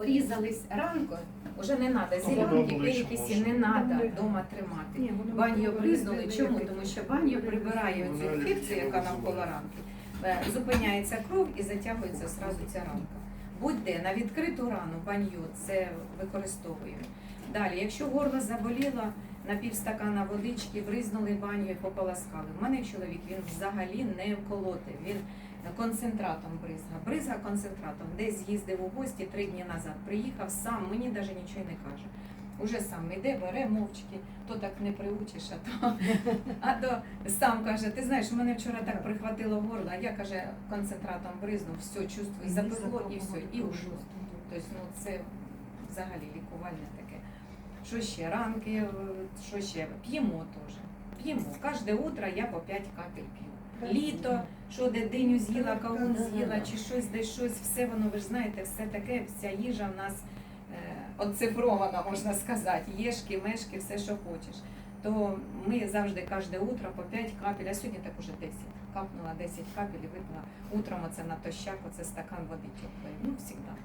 Різались ранку, вже не треба зеленки, перекисі не треба вдома тримати. Баню бризнули. Чому? Тому що баню прибирає цю інфекцію, яка навколо ранки. Е, Зупиняється кров і затягується зразу ця ранка. Будь-де на відкриту рану баню це використовуємо. Далі, якщо горло заболіло, на півстакана водички бризнули баню і пополоскали. У мене чоловік він взагалі не вколоти. Він концентратом бризга. Бризга концентратом. Десь з'їздив у гості три дні назад. Приїхав сам, мені навіть нічого не каже. Уже сам йде, бере мовчки, то так не приучиш, а то, а то сам каже, ти знаєш, мене вчора так прихватило горло, а я каже, концентратом бризнув, все, чувствую, запекло і все, і ушло. Тобто, ну це взагалі лікувальне таке. Що ще? Ранки, е, що ще? П'ємо теж. П'ємо. Кожне утро я по 5 капель п'ю. Літо, що де диню з'їла, кавун з'їла, чи щось, десь щось, все воно, ви ж знаєте, все таке, вся їжа в нас е, оцифрована, можна сказати. Єшки, мешки, все, що хочеш. То ми завжди кожне утро по 5 капель, а сьогодні так уже 10. Капнула 10 капель і випила утром оце натощак, оце стакан води теплої. Ну, завжди так.